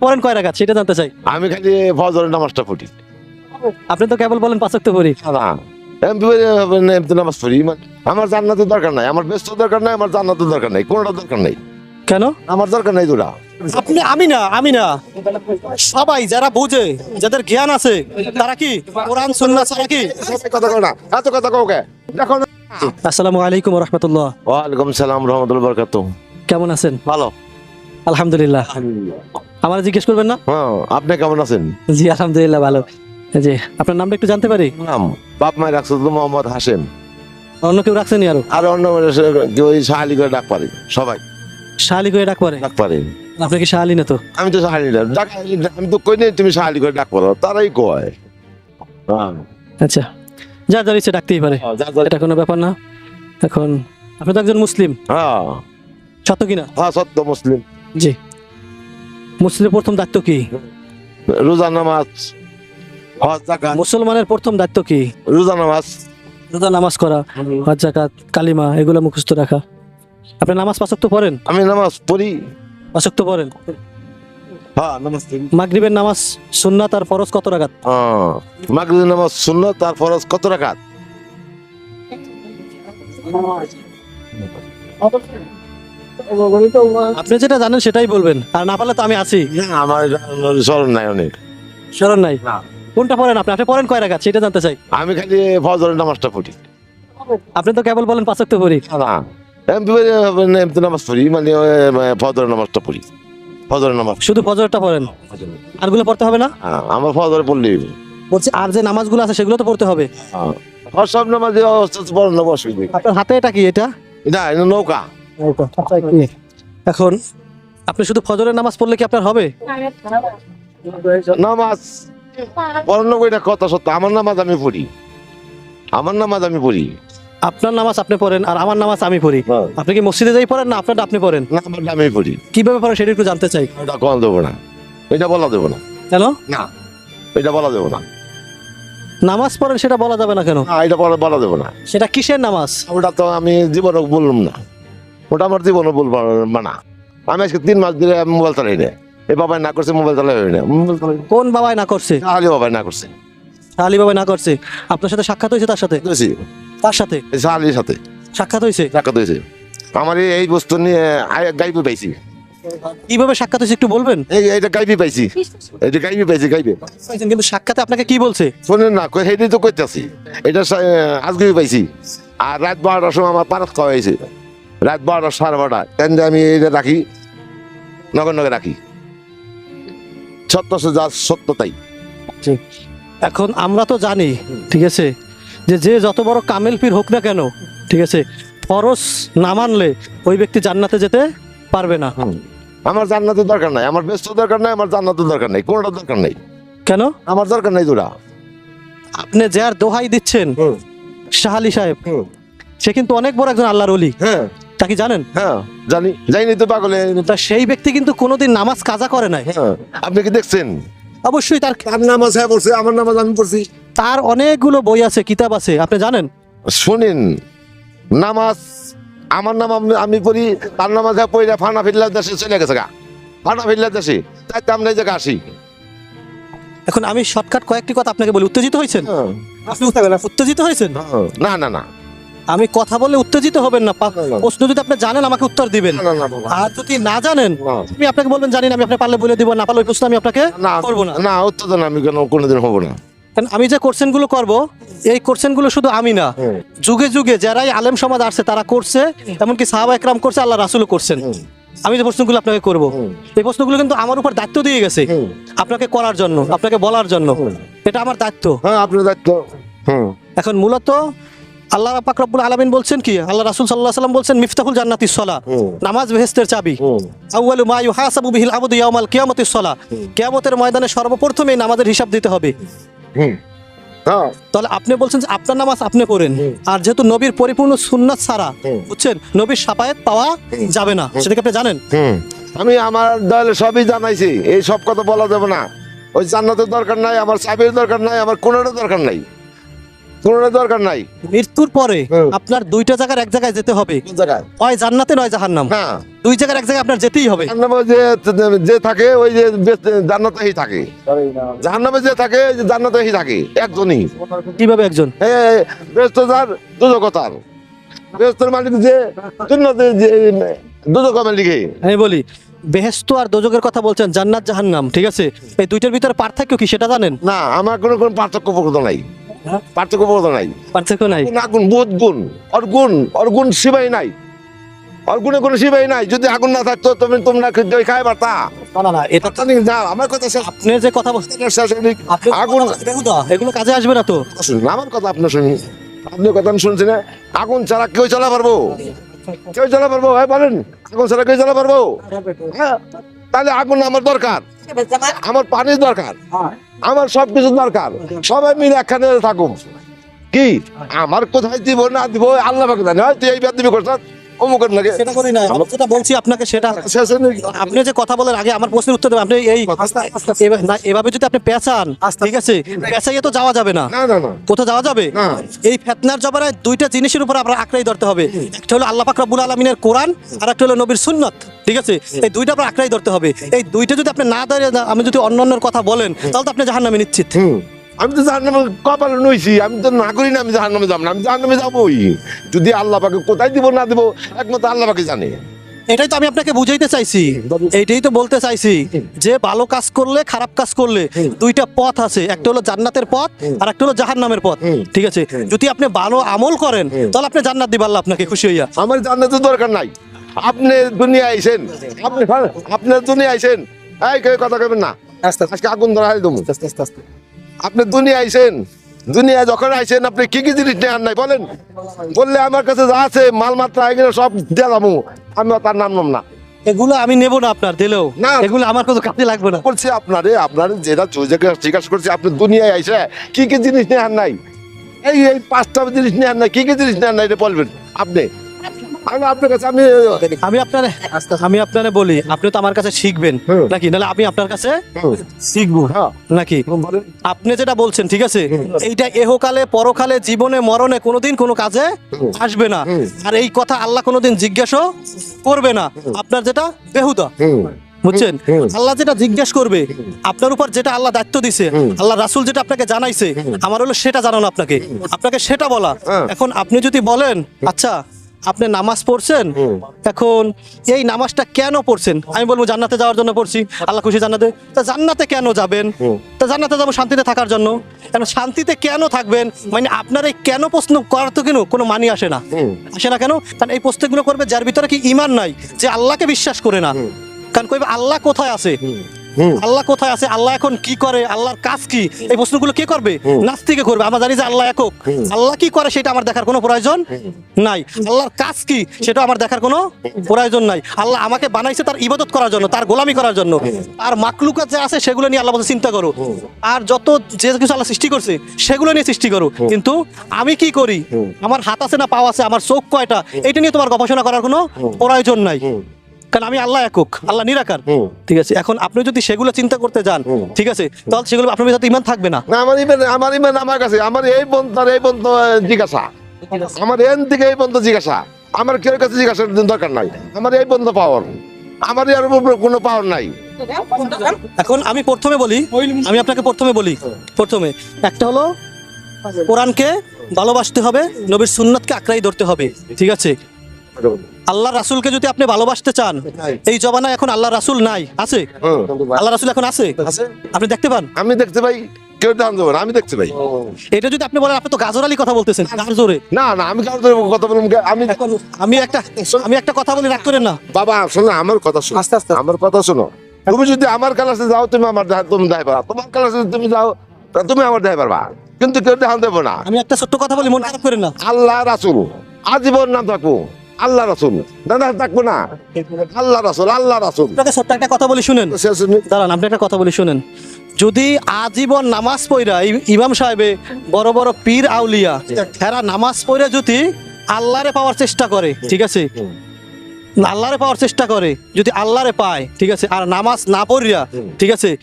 পড়েন কয় রাখাত সেটা জানতে চাই। আমি খালি ফজরের নামাজটা পড়ি। আপনি তো কেবল বলেন পাঁচক্ত পড়ি। নামাজ পড়ি। আমার জান্নাতের দরকার নাই আমার ব্যস্ত দরকার নাই আমার জান্নাতের দরকার নাই কোনোটা দরকার নাই। কেন? আমার দরকার নাই দুরা আপনি আমি না আমি না। সবাই যারা বুঝে যাদের জ্ঞান আছে তারা কি কোরআন সুন্নাহ ছাড়া কি? কথা কও না এত কথা কও কে? দেখো না। আসসালামু আলাইকুম রহমতুল্লাহ। ওয়ালাইকুম সালাম রহমতুল্লাহ বরকাত কেমন আছেন? ভালো। আলহামদুলিল্লাহ। আমার জিজ্ঞেস করবেন না? হ্যাঁ আপনি কেমন আছেন? জি আলহামদুলিল্লাহ ভালো। জি আপনার নামটা একটু জানতে পারি? নাম বাপ মায়ের রাখছে তো মোহাম্মদ হাসেম অন্য কেউ রাখছেনি আরও? আর অন্য কেউ ওই সাহালি করে ডাক পারে সবাই। শাহালি করে ডাক পরে? ডাক পারে। আপনি কি শাহালি না তো? আমি তো সাহালি না ডাক আমি তো কই নাই তুমি সাহালি করে ডাক পারো তারাই কয়। হ্যাঁ। আচ্ছা যা যার ইচ্ছে ডাকতেই পারে যা যা- এটা কোনো ব্যাপার না। এখন আপনি তো একজন মুসলিম। হ্যাঁ। সত্য কিনা হ্যাঁ সত্য মুসলিম। জি। মুসলিমের প্রথম দায়িত্ব কি? রোজা নামাজ হজ জাকাত মুসলমানের প্রথম দায়িত্ব কি? রোজা নামাজ। রোজা নামাজ করা হজ জাকাত কালিমা এগুলো মুখস্থ রাখা। আপনি নামাজ পাঁচক তো পড়েন? আমি নামাজ পড়ি। পাঁচক তো পড়েন? হ্যাঁ নামাজ মাগরিবের নামাজ সুন্নাত আর ফরজ কত রাখাত হ্যাঁ মাগরিব নামাজ শূন্য তার ফরজ কত রাকাত? আপনি যেটা জানেন সেটাই বলবেন। আর না পারলে তো আমি আছি। না আমার স্মরণ নাই অনেক। স্মরণ নাই? কোনটা পড়েন আপনি? আপনি পড়েন কয় রাখাত সেটা জানতে চাই। আমি খালি ফজরের নামাজটা পড়ি। আপনি তো কেবল বলেন পাঁচক তো পড়ি। না বিপদে নামাজ পড়ি মানে মানে ফজরের নামাজটা পড়ি। ফজরের নামাজ। শুধু ফজরটা পড়েন? আরগুলো পড়তে হবে না? হ্যাঁ, আমার ফজরে পড়লি বলছি আর যে নামাজগুলো আছে সেগুলো তো পড়তে হবে। হ্যাঁ। সব নামাজে অসুবিধা আপনার হাতে এটা কি এটা? না এটা নৌকা। এখন আপনি শুধু ফজরের নামাজ পড়লে কি আপনার হবে? নামাজ? পড়ানো কইটা কথা সত্য আমার নামাজ আমি পড়ি। আমার নামাজ আমি পড়ি। আপনার নামাজ আপনি পড়েন আর আমার নামাজ আমি পড়ি। আপনি কি মসজিদে যাই পড়েন না আপনারটা আপনি পড়েন? না আমারটা আমি পড়ি। কীভাবে পড়েন সেটা একটু জানতে চাই। ওটা কম দেবো না। এটা বলা দেবো না। কেন? না এটা বলা দেবো না। নামাজ পড়েন সেটা বলা যাবে না কেন? এটা বলা বলা দেবো না। সেটা কিসের নামাজ? ওটা তো আমি জীবনে বললাম না। ওটা আমার জীবনে বলব না আমি আজকে তিন মাস ধরে মোবাইল চালাই না। এ বাবাই না করছে মোবাইল চালাই না। মোবাইল চালাই কোন বাবাই না করছে? আলি বাবাই না করছে। আলী বাবাই না করছে। আপনার সাথে সাক্ষাৎ হয়েছে তার সাথে? তার সাথে? শালির সাথে। সাক্ষাৎ হয়েছে? সাক্ষাৎ হয়েছে। আমার এই- বস্তু নিয়ে গাইবি পাইছি। কীভাবে সাক্ষাৎ হয়েছে একটু বলবেন? এই এইটা গাইবি পাইছি। এটা গাইবি পাইছি গাইবি। কিন্তু সাক্ষাতে আপনাকে কি বলছে? শোনেন না কই সেইটাই তো কইতাছি। এটা আজকে পাইছি। আর রাত বারোটার সময় আমার পারাত খাওয়া হয়েছে। রাত বারোটা সাড়ে বারোটা। কেন আমি এটা রাখি নগর নগর রাখি। সত্য যা সত্য তাই। এখন আমরা তো জানি ঠিক আছে যে যে যত বড় কামেল পীর হোক না কেন ঠিক আছে ফরজ না মানলে ওই ব্যক্তি জান্নাতে যেতে পারবে না। আমার জান্নাতের দরকার নাই আমার ব্যস্ত দরকার নাই আমার জান্নাতের দরকার নাই কোনোটা দরকার নাই। কেন? আমার দরকার নাই তোরা আপনি যার দোহাই দিচ্ছেন শাহালি সাহেব সে কিন্তু অনেক বড় একজন আল্লাহর অলি হ্যাঁ। তা কি জানেন? হ্যাঁ জানি। যাইনি তো পাগলে। তা সেই ব্যক্তি কিন্তু কোনোদিন নামাজ কাজা করে নাই। হ্যাঁ আপনি কি দেখছেন? অবশ্যই তার তার নামাজ হ্যাঁ পড়ছে আমার নামাজ আমি পড়ছি। তার অনেকগুলো বই আছে কিতাব আছে আপনি জানেন? শুনেন নামাজ আমার নাম আমি- আমি পড়ি তার নামাজ হ্যাঁ পড়ি ফানা ফিল্লার দেশে চলে গেছে গা। ফানা ফিল্লার দেশে তাই তো আমরা এই জায়গায় আসি। এখন আমি শর্টকাট কয়েকটি কথা আপনাকে বলি উত্তেজিত হয়েছেন? হ্যাঁ, আপনি উত্তেজিত হয়েছেন? হ্যাঁ। না না না। আমি কথা বলে উত্তেজিত হবেন না প্রশ্ন যদি আপনি জানেন আমাকে উত্তর দিবেন। আর যদি না জানেন আমি আপনাকে বলবেন জানি না আমি আপনি পারলে বলে দিব না পারলে ওই প্রশ্ন আমি আপনাকে করব না। না উত্তেজনা আমি কেন কোনোদিন হব না। কারণ আমি যে কোশ্চেনগুলো করব এই কোশ্চেনগুলো শুধু আমি না। যুগে যুগে যারাই আলেম সমাজ আসছে তারা করছে এমনকি সাহাবা একরাম করছে আল্লাহ রাসুলও করছেন। আমি যে প্রশ্নগুলো আপনাকে করব। এই প্রশ্নগুলো কিন্তু আমার উপর দায়িত্ব দিয়ে গেছে। আপনাকে করার জন্য আপনাকে বলার জন্য। এটা আমার দায়িত্ব। হ্যাঁ আপনার দায়িত্ব। এখন মূলত আল্লাহ পাক রব্বুল আলামিন বলছেন কি? আল্লাহ রাসূল আলাইহি সাল্লাম বলছেন মিফতাহুল জান্নাতিস সালাহ নামাজ বেহেশতের চাবি। আউয়ালু মা ইউহাসাবু বিহিল আবদু ইয়াউমাল কিয়ামতিস সালাহ কিয়ামতের ময়দানে সর্বপ্রথমে নামাজের হিসাব দিতে হবে। হ্যাঁ। তাহলে আপনি বলছেন যে আপনার নামাজ আপনি পড়েন। আর যেহেতু নবীর পরিপূর্ণ সুন্নাত ছাড়া বুঝছেন? নবীর সাফায়াত পাওয়া যাবে না। সেটা কি আপনি জানেন? আমি আমার দলে সবই জানাইছি। এই সব কথা বলা যাবে না। ওই জান্নাতের দরকার নাই আমার চাবির দরকার নাই আমার কোনোটার দরকার নাই। কোনোটা দরকার নাই। মৃত্যুর পরে আপনার দুইটা জায়গার এক জায়গায় যেতে হবে। হয় জান্নাতে নয় জাহান্নাম। না দুই জায়গার এক জায়গায় আপনার যেতেই হবে। জাহান্নামে যে যে থাকে ওই যে জান্নাতেই থাকে। জাহান্নামে যে থাকে ওই যে জান্নাতেই থাকে একজনই। কীভাবে একজন? ব্যস্ত যার দুজকতার ব্যস্তর মালিক যে জন্নতে যে দুজক লিখে। আমি বলি বেহেস্ত আর দোজকের কথা বলছেন জান্নাত জাহান্নাম ঠিক আছে? এই দুইটার ভিতরে পার্থক্য কি সেটা জানেন? না আমার কোনো কোনো পার্থক্য প্রকৃত নাই। পার্থক্য বোধ নাই। পার্থক্য নাই? গুণ আগুন বহুত গুণ। ওর গুণ ওর গুণ সিবাই নাই। ওর গুণে কোনো সিবাই নাই। যদি আগুন না থাকতো তুমি তোমরা দই খাই পারতা না না না এটা তো নেই, না আমার কথা শেষ আপনি যে কথা বলছেন আগুন এগুলো কাজে আসবে না তো। শুনুন, আমার কথা আপনি শুনুন আপনি কথা আমি শুনছি না। আগুন ছাড়া কেউ চালা পারব? কেউ চালা পারব হ্যাঁ বলেন। আগুন ছাড়া কেউ চালা পারব হ্যাঁ তাহলে আগুন আমার দরকার। আমার পানির দরকার। আমার সব কিছু দরকার। সবাই মিলে একখানে থাকুন কি? আমার কোথায় দিব, না দিব, আল্লাহ জানে। হয়, তুই এই বার দিবি করছ। অমুকের লাগে সেটা করি না। আমি যেটা বলছি আপনাকে সেটা আপনি যে কথা বলার আগে আমার প্রশ্নের উত্তর দেবেন। আপনি এই এভাবে- যদি আপনি পেঁচান ঠিক আছে? পেঁচাইয়ে তো যাওয়া যাবে না। না না না। কোথাও যাওয়া যাবে? এই ফেতনার জবানায় দুইটা জিনিসের উপর আমরা আঁকড়াই ধরতে হবে। একটা হলো আল্লাহ পাক রব্বুল আলমিনের কোরআন আর একটা হলো নবীর সুন্নত ঠিক আছে? এই দুইটা আপনার আঁকড়াই ধরতে হবে। এই দুইটা যদি আপনি না ধরে আমি যদি অন্য অন্যর কথা বলেন তাহলে তো আপনি জাহান্নামে নিশ্চিত। আমি তো জাহান্নামে কপালে নইছি আমি তো না করি না আমি জাহান্নামে যাব না আমি জাহান্নামে যাবোই। যদি আল্লাহ পাকে কোথায় দিব না দিব একমাত্র আল্লাহ পাকে জানে। এটাই তো আমি আপনাকে বুঝাইতে চাইছি। এইটাই তো বলতে চাইছি যে ভালো কাজ করলে খারাপ কাজ করলে দুইটা পথ আছে। একটা হলো জান্নাতের পথ আর একটা হলো জাহান্নামের পথ। ঠিক আছে? যদি আপনি ভালো আমল করেন তাহলে আপনি জান্নাত দিবে আল্লাহ আপনাকে খুশি হইয়া। আমার জান্নাতের দরকার নাই। আপনি দুনিয়া আইছেন আপনি আপনি দুনিয়া আইছেন এই কথা কইবেন না। আজকে আগুন ধরা হয় তুমি আপনি দুনিয়া আইসেন দুনিয়া যখন আইছেন আপনি কি কি জিনিস নেন নাই বলেন। বললে আমার কাছে যা আছে মাল মাত্রা এগুলো সব দিয়ে যাব আমি তার নাম নাম না। এগুলো আমি নেব না আপনার দিলেও। না। এগুলো আমার কোনো কাজে লাগবে না। বলছি আপনারে আপনার যেটা চোজাকে জিজ্ঞাসা করছি আপনি দুনিয়ায় আইসে কি কি জিনিস নাই? এই এই পাঁচটা জিনিস নেন নাই কি কি জিনিস নাই এটা বলবেন। আপনি আমি আপনার কাছে আমি আমি আপনার আমি আপনারে বলি আপনি তো আমার কাছে শিখবেন নাকি? নাহলে আমি আপনার কাছে শিখব হ্যাঁ। নাকি? আপনি যেটা বলছেন ঠিক আছে? এইটা এহকালে পরকালে জীবনে মরণে কোনোদিন কোনো কাজে আসবে না। আর এই কথা আল্লাহ কোনোদিন জিজ্ঞাসা করবে না। আপনার যেটা বেহুদা। বুঝছেন? আল্লাহ যেটা জিজ্ঞেস করবে আপনার উপর যেটা আল্লাহ দায়িত্ব দিছে আল্লাহ রাসুল যেটা আপনাকে জানাইছে আমার হলো সেটা জানানো আপনাকে। আপনাকে সেটা বলা। হ্যাঁ। এখন আপনি যদি বলেন আচ্ছা আপনি নামাজ পড়ছেন? এখন এই নামাজটা কেন পড়ছেন? আমি বলব জান্নাতে যাওয়ার জন্য পড়ছি। আল্লাহ খুশি জান্নাতে তা জান্নাতে কেন যাবেন? তা জান্নাতে যাব শান্তিতে থাকার জন্য। কেন শান্তিতে কেন থাকবেন? মানে আপনার এই কেন প্রশ্ন করার তো কেন কোনো মানি আসে না। আসে না কেন? কারণ এই প্রশ্নগুলো করবে যার ভিতরে কি ইমান নাই যে আল্লাহকে বিশ্বাস করে না। কারণ কইবে আল্লাহ কোথায় আছে? আল্লাহ কোথায় আছে? আল্লাহ এখন কি করে? আল্লাহর কাজ কি? এই প্রশ্নগুলো কে করবে। নাস্তিকে করবে। আমরা জানি যে আল্লাহ একক। আল্লাহ কি করে সেটা আমার দেখার কোনো প্রয়োজন নাই। আল্লাহর কাজ কি সেটা আমার দেখার কোনো প্রয়োজন নাই। আল্লাহ আমাকে বানাইছে তার ইবাদত করার জন্য তার গোলামি করার জন্য। আর মাকলুকা যে আছে সেগুলো নিয়ে আল্লাহ চিন্তা করো। আর যত যে কিছু আল্লাহ সৃষ্টি করছে সেগুলো নিয়ে সৃষ্টি করো। কিন্তু আমি কি করি? আমার হাত আছে না পাও আছে? আমার চোখ কয়টা? এটা নিয়ে তোমার গবেষণা করার কোনো প্রয়োজন নাই। কারণ আমি আল্লাহ একক আল্লাহ নিরাকার। ঠিক আছে এখন আপনি যদি সেগুলো চিন্তা করতে যান ঠিক আছে তাহলে সেগুলো আপনার ভিতরে ইমান থাকবে না। আমার ইমান আমার ইমান আমার কাছে আমার এই বন্ধু আর এই বন্ধু জিজ্ঞাসা। আমার এন থেকে এই বন্ধু জিজ্ঞাসা। আমার কেউ কাছে জিজ্ঞাসার দরকার নাই। আমার এই বন্ধু পাওয়ার আমার এর উপর কোনো পাওয়ার নাই। এখন আমি প্রথমে বলি আমি আপনাকে প্রথমে বলি প্রথমে। একটা হলো কোরআনকে ভালোবাসতে হবে নবীর সুন্নতকে আঁকড়াই ধরতে হবে ঠিক আছে? আল্লাহ রাসূলকে যদি আপনি ভালোবাসতে চান এই জবানায় এখন আল্লাহ রাসুল নাই আছে? আল্লাহ রাসুল এখন আছে? আপনি দেখতে পান? আমি দেখতে পাই কেউ ধান দেবো আমি দেখতে পাই। এটা যদি আপনি বলেন আপনি তো গাজর আলী কথা বলতেছেন গাজরে না না আমি কারোর কথা বললাম আমি আমি একটা আমি একটা কথা বলি রাগ করেন না। বাবা শোনো আমার কথা শোনো। আস্তে আস্তে আমার কথা শোনো। তুমি যদি আমার ক্লাসে যাও তুমি আমার তুমি পারবা তোমার ক্লাসে তুমি যাও তুমি আমার দেখাই পারবা কিন্তু কেউ দেখান দেবো না। আমি একটা ছোট্ট কথা বলি মন খারাপ করেন না। আল্লাহ রাসুল আজীবন নাম থাকব আল্লাহ রাসুল। দাদা থাকব না। আল্লাহ রাসুল আল্লাহ রাসুল। আপনাকে ছোট্ট একটা কথা বলি শুনেন। দাঁড়ান আপনি একটা কথা বলি শুনেন। যদি আজীবন নামাজ পড়া ইমাম সাহেবে বড় বড় পীর আউলিয়া এরা নামাজ পড়ে যদি আল্লাহরে পাওয়ার চেষ্টা করে ঠিক আছে? আল্লাহরে পাওয়ার চেষ্টা করে যদি আল্লাহরে পায় ঠিক আছে? আর নামাজ না পড়িয়া ঠিক আছে?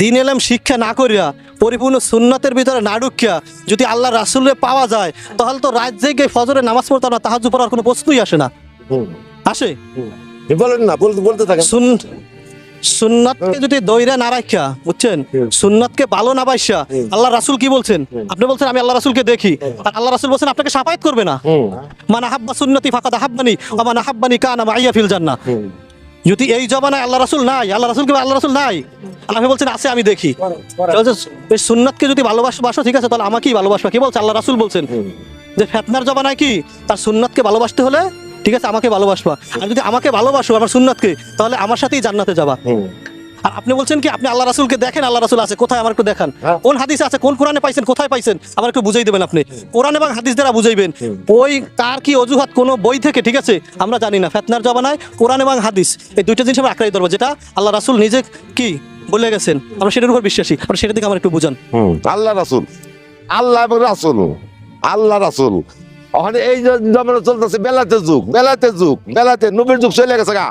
দিন এলাম শিক্ষা না করিয়া পরিপূর্ণ সুন্নতের ভিতরে না ঢুকিয়া যদি আল্লাহ রাসুলে পাওয়া যায় তাহলে তো রাত জেগে ফজরে নামাজ পড়তাম না তাহাজু পড়ার কোনো প্রশ্নই আসে না। আসে? বলেন না বলতে বলতে থাকেন। সুন সুন্নতকে যদি দৈরে না রাখা বুঝছেন? সুন্নতকে ভালো না বাইসা আল্লাহ রাসুল কি বলছেন? আপনি বলছেন আমি আল্লাহ রাসুলকে দেখি। আর আল্লাহ রাসুল বলছেন আপনাকে সাফায়াত করবে না। মানে হাব্বা সুন্নতি ফাঁকা হাব্বানি আমার হাব্বানি কানা মাইয়া ফিল জান্না যদি এই জমানায় আল্লাহ রাসুল নাই আল্লাহ রাসুল কিংবা আল্লাহ রাসুল নাই। আল্লাহ বলছেন আছে আমি দেখি। সুননাথকে এই সুন্নাতকে যদি ভালোবাসো বাসো ঠিক আছে তাহলে আমাকেই ভালোবাসবা। কি বলছে? আল্লাহ রাসুল বলছেন। যে ফেতনার জমানায় কি? তার সুন্নাতকে ভালোবাসতে হলে ঠিক আছে আমাকে ভালোবাসবা। আর যদি আমাকে ভালোবাসো আমার সুন্নাতকে তাহলে আমার সাথেই জান্নাতে যাবা। আর আপনি বলছেন কি আপনি আল্লাহ রাসুলকে দেখেন আল্লাহ রাসুল আছে কোথায় আমার একটু দেখান? হ্যাঁ। কোন হাদিস আছে কোন কোরআনে পাইছেন কোথায় পাইছেন আমার একটু বুঝাই দেবেন আপনি। কোরআন এবং হাদিস দ্বারা বুঝাইবেন। ওই তার কি অজুহাত কোনো বই থেকে ঠিক আছে? আমরা জানি না ফেতনার জবানায় কোরআন এবং হাদিস এই দুইটা জিনিস আমরা আঁকড়াই ধরবো যেটা আল্লাহ রাসুল নিজে কি বলে গেছেন। আমরা সেটার উপর বিশ্বাসী আমরা সেটা দিকে আমার একটু বুঝান। আল্লাহ রাসুল আল্লাহ এবং রাসুল আল্লাহ রাসুল। ওখানে এই যে জমানা চলতেছে বেলাতে যুগ বেলাতে যুগ বেলাতে নবীর যুগ চলে গেছে গা।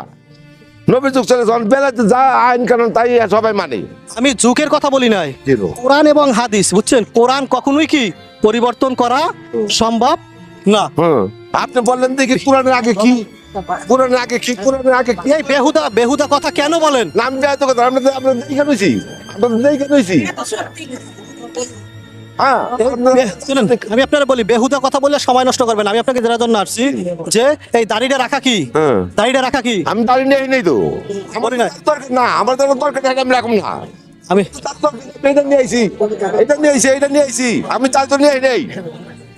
নবীর যুগ চলে এখন বেলাতে যা আইন কানুন তাই সবাই মানে। আমি যুগের কথা বলি নাই। কোরআন এবং হাদিস বুঝছেন? কোরআন কখনোই কি পরিবর্তন করা সম্ভব না। হুম। আপনি বললেন দেখি কোরআনের আগে কি? কোরআনের আগে কি? কোরআনের আগে কি? এই বেহুদা বেহুদা কথা কেন বলেন? নাম দেয় তো কথা আমরা তো দেখে রয়েছি। আমরা দেখে রয়েছি। হ্যাঁ শুনুন আমি আপনারা বলি বেহুদা কথা বলে সময় নষ্ট করবেন আমি আপনাকে যারা জন্য আসছি যে এই দাড়িটা রাখা কি? হ্যাঁ। দাড়িটা রাখা কি? আমি দাঁড়িয়ে নেই নেই তো। আমার না। আমার দরকার থাকে আমি রাখুন না। আমি নেই, এটা নিয়ে আইছি। এটা নিয়ে আইছি এটা নিয়ে আইছি। আমি তার তো নিয়ে নেই।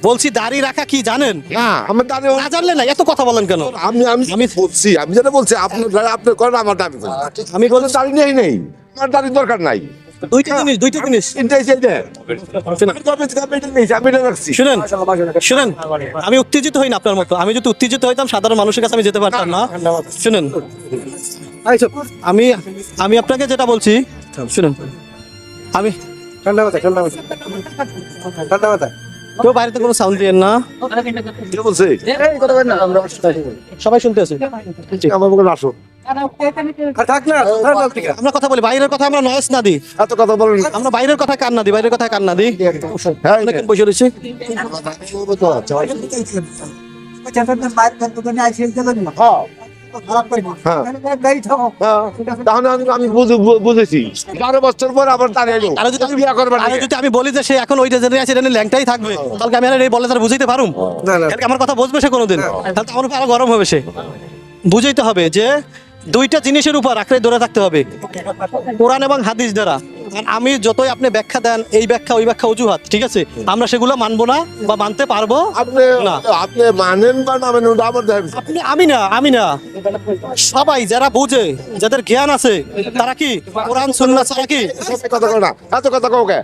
বলছি দাড়ি রাখা কি জানেন? না আমার দাঁড়িয়ে না জানলে না এত কথা বলেন কেন? আমি আমি আমি বলছি আমি যেটা বলছি আপনার আপনার করেন আমার দাবি আমি আমি বলছি দাঁড়িয়ে নেই নেই। আমার দাঁড়িয়ে দরকার নাই। দুইটা জিনিস দুইটা জিনিস এটা আইছি এটা আমি শুনেন শুনেন উত্তেজিত হই না আপনার মতো আমি যদি উত্তেজিত হইতাম সাধারণ মানুষের কাছে আমি যেতে পারতাম না শুনেন আমি আমি আপনাকে যেটা বলছি শুনুন আমি ঠান্ডা ঠান্ডা ঠান্ডা কেউ বাইরেতে কোনো সাউন্ড দিয়েন না সবাই শুনতে আছে আমার আসো আর থাক না ঠান্ডা থেকে আমরা কথা বলি বাইরের কথা আমরা নয়েস না দিই। এত কথা বলেন। আমরা বাইরের কথা কান না দিই বাইরের কথা কান না দিই। হ্যাঁ অনেকক্ষণ বসে রয়েছি? আমি- বুঝেছি। বারো বছর পর আবার দাঁড়িয়ে যদি বিয়ে করবে যদি আমি বলি যে সে এখন ওই জেনে আছে এটা ল্যাংটাই থাকবে। তাহলে আমি আর এই বলে তার বুঝাইতে পারুম? আমার কথা বুঝবে সে কোনোদিন? তাহলে তো আমার আরও গরম হবে সে। বুঝাইতে হবে যে দুইটা জিনিসের উপর আঁকড়ে ধরে থাকতে হবে। কোরআন এবং হাদিস দ্বারা। আমি যতই আপনি ব্যাখ্যা দেন এই ব্যাখ্যা ওই ব্যাখ্যা অজুহাত ঠিক আছে? আমরা সেগুলো মানবো না বা মানতে পারব আপনি না। আপনি মানেন বা না মানেন আমার আপনি আমি না আমি না। সবাই যারা বুঝে যাদের জ্ঞান আছে তারা কি? কোরআন সুন্নাহ ছাড়া কি? কথা কও না এত কথা কও কে?